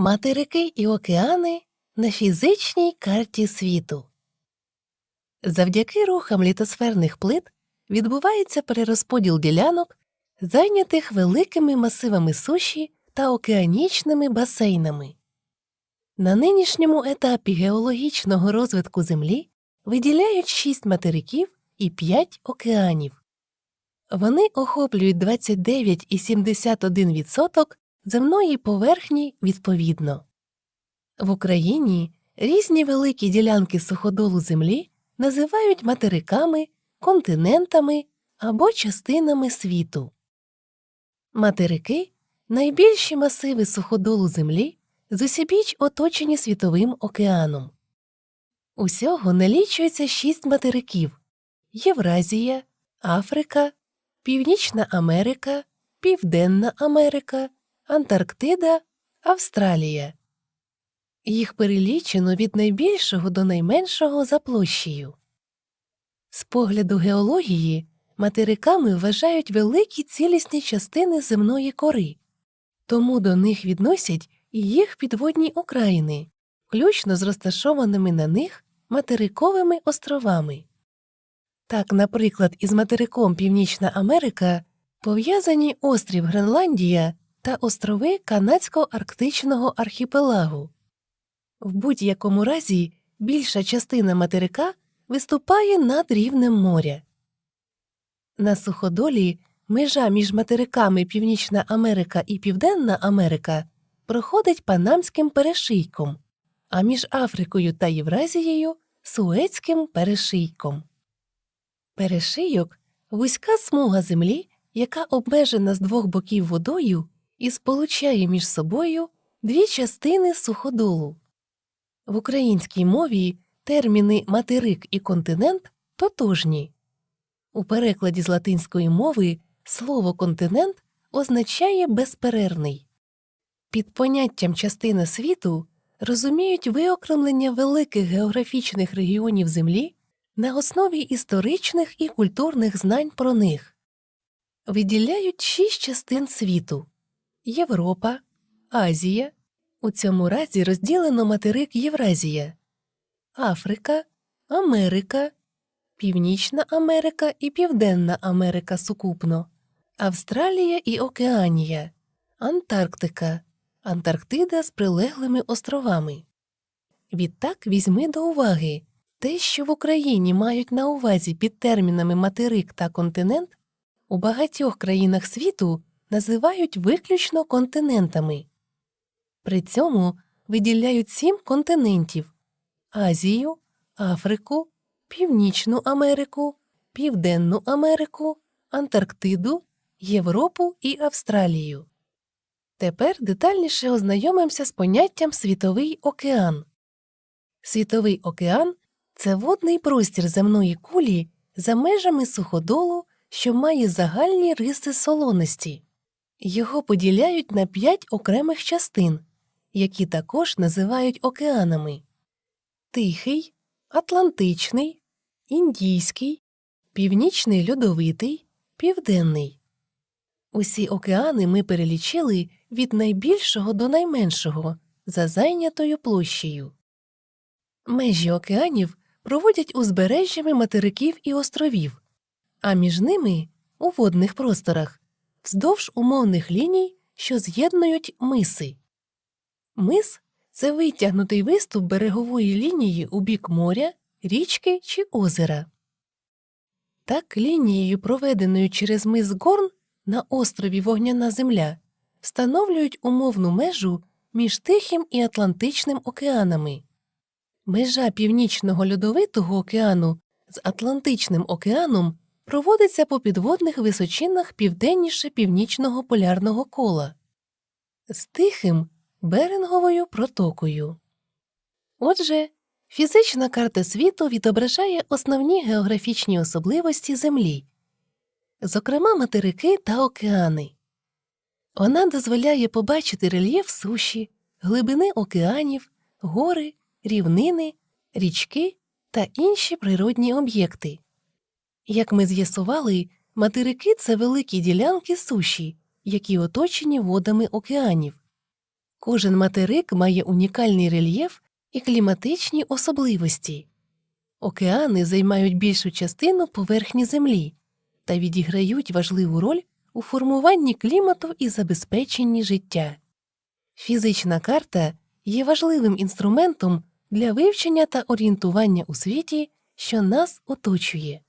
Материки і океани на фізичній карті світу. Завдяки рухам літосферних плит відбувається перерозподіл ділянок, зайнятих великими масивами суші та океанічними басейнами. На нинішньому етапі геологічного розвитку Землі виділяють шість материків і п'ять океанів. Вони охоплюють 29,71% земної поверхні відповідно. В Україні різні великі ділянки суходолу Землі називають материками, континентами або частинами світу. Материки найбільші масиви суходолу Землі зусібіч оточені Світовим океаном. Усього налічується шість материків Євразія, Африка, Північна Америка, Південна Америка, Антарктида, Австралія. Їх перелічено від найбільшого до найменшого за площею. З погляду геології материками вважають великі цілісні частини земної кори, тому до них відносять і їх підводні окраїни, включно з розташованими на них материковими островами. Так, наприклад, із материком Північна Америка пов'язані острів Гренландія та острови Канадсько-Арктичного архіпелагу. В будь-якому разі більша частина материка виступає над рівнем моря. На суходолі межа між материками Північна Америка і Південна Америка проходить Панамським перешийком, а між Африкою та Євразією Суецьким перешийком. Перешийок вузька смуга землі, яка обмежена з двох боків водою і сполучає між собою дві частини суходолу. В українській мові терміни материк і континент тотожні. У перекладі з латинської мови слово континент означає безперервний. Під поняттям частина світу розуміють виокремлення великих географічних регіонів Землі на основі історичних і культурних знань про них. Виділяють шість частин світу Європа, Азія. У цьому разі розділено материк Євразія, Африка, Америка, Північна Америка і Південна Америка сукупно, Австралія і Океанія, Антарктика, Антарктида з прилеглими островами. Відтак візьми до уваги те, що в Україні мають на увазі під термінами материк та континент, у багатьох країнах світу називають виключно континентами. При цьому виділяють сім континентів Азію, Африку, Північну Америку, Південну Америку, Антарктиду, Європу і Австралію. Тепер детальніше ознайомимося з поняттям Світовий океан. Світовий океан це водний простір земної кулі за межами суходолу, що має загальні риси солоності. Його поділяють на п'ять окремих частин, які також називають океанами Тихий, Атлантичний, Індійський, Північний льодовитий, Південний. Усі океани ми перелічили від найбільшого до найменшого за зайнятою площею. Межі океанів проводять узбережжями материків і островів, а між ними у водних просторах вздовж умовних ліній, що з'єднують миси. Мис це витягнутий виступ берегової лінії у бік моря, річки чи озера. Так лінією, проведеною через мис Горн на острові Вогняна Земля, встановлюють умовну межу між Тихим і Атлантичним океанами. Межа Північного льодовитого океану з Атлантичним океаном проводиться по підводних височинах південніше північного полярного кола з Тихим Беринговою протокою. Отже, фізична карта світу відображає основні географічні особливості Землі, зокрема материки та океани. Вона дозволяє побачити рельєф суші, глибини океанів, гори, рівнини, річки та інші природні об'єкти. Як ми з'ясували, материки це великі ділянки суші, які оточені водами океанів. Кожен материк має унікальний рельєф і кліматичні особливості. Океани займають більшу частину поверхні Землі та відіграють важливу роль у формуванні клімату і забезпеченні життя. Фізична карта є важливим інструментом для вивчення та орієнтування у світі, що нас оточує.